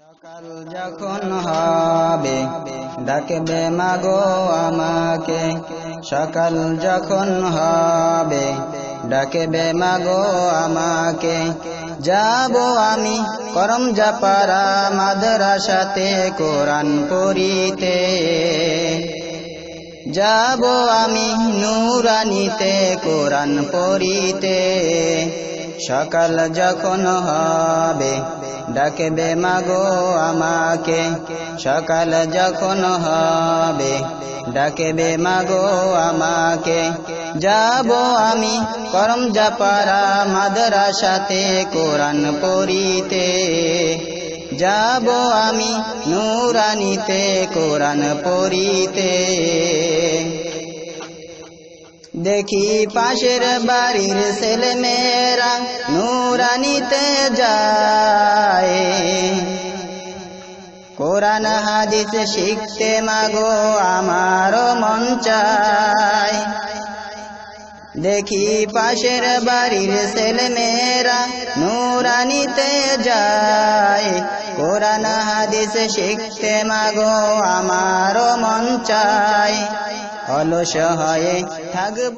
সকাল যখন হবে, ডাকবে মাগো আমাকে। সকাল যখন হবে, ডাকবে মাগো আমাকে। যাব আমি করম জাপারা মাদ্রাসাতে কোরআন পড়িতে। যাব আমি নুরানিতে কোরআন পড়িতে। সকাল যখন হবে ডাকবে মাগো আমাকে, সকাল যখন হবে ডাকবে মাগো আমাকে, যাব আমি করম জাপারা মাদ্রাসাতে কোরআন পড়িতে। যাব আমি নুরানিতে কোরআন পড়িতে। দেখি পাশের বাড়ির ছেলে মেয়েরা নুরানিতে যায়। কোরআন হাদিস শিখতে মাগো আমারও মন চায়। দেখি পাশের বাড়ির ছেলে মেয়েরা নুরানিতে যায়। কোরআন হাদিস শিখতে মাগো আমারও মন চায়। অলস হয়ে। থাকব